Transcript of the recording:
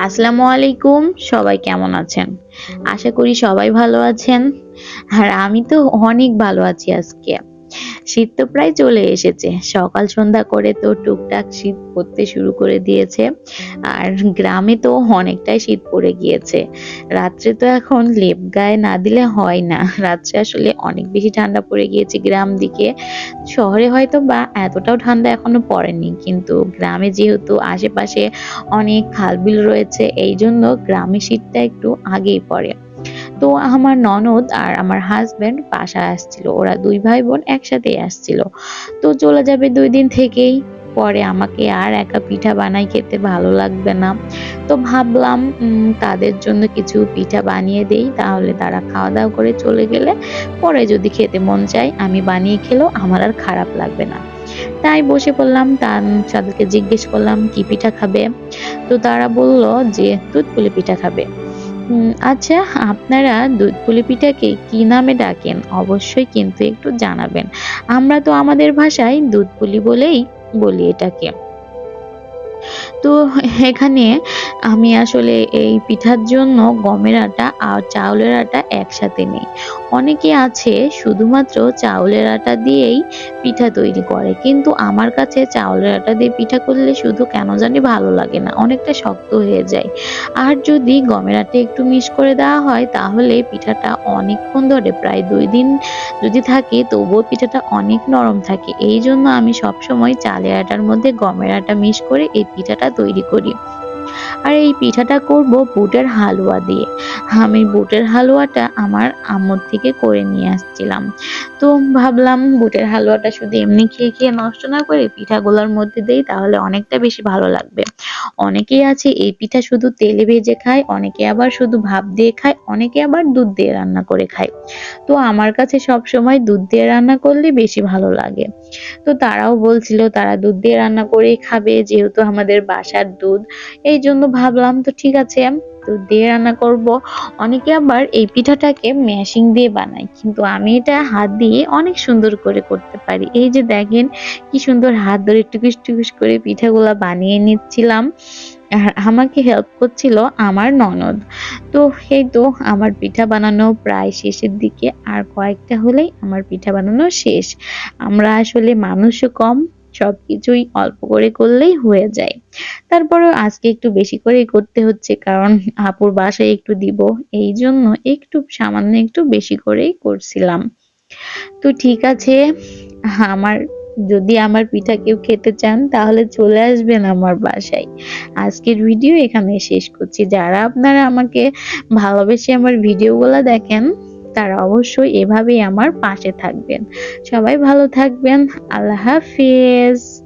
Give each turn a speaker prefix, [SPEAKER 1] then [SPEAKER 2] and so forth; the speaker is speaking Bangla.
[SPEAKER 1] আসসালামু আলাইকুম, সবাই কেমন আছেন? আশা করি সবাই ভালো আছেন। আর আমি তো অনেক ভালো আছি আজকে। শীত তো প্রায় চলে এসেছে। সকাল সন্ধ্যা করে তো টুকটাক শীত পড়তে শুরু করে দিয়েছে। আর গ্রামে তো অনেকটাই শীত পড়ে গিয়েছে। রাত্রে তো এখন লেপ গায়ে না দিলে হয় না। রাত্রে আসলে অনেক বেশি ঠান্ডা পড়ে গিয়েছে গ্রাম দিকে। শহরে হয়তো বা এতটাও ঠান্ডা এখনও পড়েনি। কিন্তু গ্রামে যেহেতু আশেপাশে অনেক খালবিল রয়েছে এই জন্য গ্রামে শীতটা একটু আগেই পড়ে। তো আমার ননদ আর আমার হাজবেন্ড বাসায় আসছিল। ওরা দুই ভাই বোন একসাথেই আসছিল। তো চলে যাবে দুই দিন থেকেই। পরে আমাকে আর একা পিঠা বানাই খেতে ভালো লাগবে না। তো ভাবলাম তাদের জন্য কিছু পিঠা বানিয়ে দেই। তাহলে তারা খাওয়া দাওয়া করে চলে গেলে পরে যদি খেতে মন চায়, আমি বানিয়ে খেলেও আমার আর খারাপ লাগবে না। তাই বসে পড়লাম তার তাদেরকে জিজ্ঞেস করলাম, কি পিঠা খাবে? তো তারা বলল যে দুধ পুলি পিঠা খাবে। আচ্ছা আপনারা দুধ পুলি পিঠাকে কি নামে ডাকেন? অবশ্যই কিন্তু একটু জানাবেন। আমরা তো আমাদের ভাষায় দুধ পুলি বলেই বলি এটাকে। তো এখানে আমি আসলে এই পিঠার জন্য গমের আটা আর চাউলের আটা একসাথে নেই। অনেকে আছে শুধুমাত্র চাউলের আটা দিয়েই পিঠা তৈরি করে, কিন্তু আমার কাছে চাউলের আটা দিয়ে পিঠা করলে শুধু কেন জানি ভালো লাগে না, অনেকটা শক্ত হয়ে যায়। আর যদি গমের আটা একটু মিক্স করে দেওয়া হয়, তাহলে পিঠাটা অনেকক্ষণ ধরে প্রায় দুই দিন যদি থাকে, তবুও পিঠাটা অনেক নরম থাকে। এই জন্য আমি সবসময় চালের আটার মধ্যে গমের আটা মিক্স করে এই পিঠাটা তৈরি করি। আর এই পিঠাটা করব বুটের হালুয়া দিয়ে। আমি বুটের হালুয়াটা আমার আম্মুর থেকে করে নিয়ে আসছিলাম। তো ভাবলাম বুটের হালুয়াটা শুধু এমনি খেয়ে খেয়ে নষ্ট না করে পিঠাগুলোর মধ্যে দেই, তাহলে অনেকটা বেশি ভালো লাগবে। অনেকেই আছে এই পিঠা শুধু তেলে ভেজে খায়, অনেকে আবার শুধু ভাপ দিয়ে খায়, অনেকে আবার দুধ দিয়ে রান্না করে খায়। তো আমার কাছে সব সময় দুধ দিয়ে রান্না করলে বেশি ভালো লাগে। তো তারাও বলছিল, তারা দুধ দিয়ে রান্না করেই খাবে, যেহেতু আমাদের বাসার দুধ। এই জন্য ভাবলাম, তো ঠিক আছে দুধ দিয়ে রান্না করব। অনেকে আবার এই পিঠাটাকে মেশিং দিয়ে বানায়, কিন্তু আমি এটা হাত দিয়ে অনেক সুন্দর করে করতে পারি। এই যে দেখেন, কি সুন্দর হাত ধরে টুকুস টুকুস করে পিঠাগুলা বানিয়ে নিচ্ছিলাম। আমাকে হেল্প করছিল আমার ননদ। তো এই তো আমার পিঠা বানানো প্রায় শেষের দিকে, আর কয়েকটা হলেই আমার পিঠা বানানো শেষ। আমরা আসলে মানুষও কম সবকিছুই অল্প করে করলেই হয়ে যায়। তারপরেও আজকে একটু বেশি করেই করতে হচ্ছে কারণ আপুর বাসায় একটু দিব, এই জন্য একটু সামান্য একটু বেশি করেই করছিলাম। তো ঠিক আছে, আমার যদি আমার পিঠা কেউ খেতে চান তাহলে চলে আসবেন আমার বাসায়। আজকের ভিডিও এখানে শেষ করছি। যারা আপনারা আমাকে ভালোবেসে আমার ভিডিওগুলো দেখেন তারা অবশ্যই এভাবেই আমার পাশে থাকবেন। সবাই ভালো থাকবেন। আল্লাহ হাফিজ।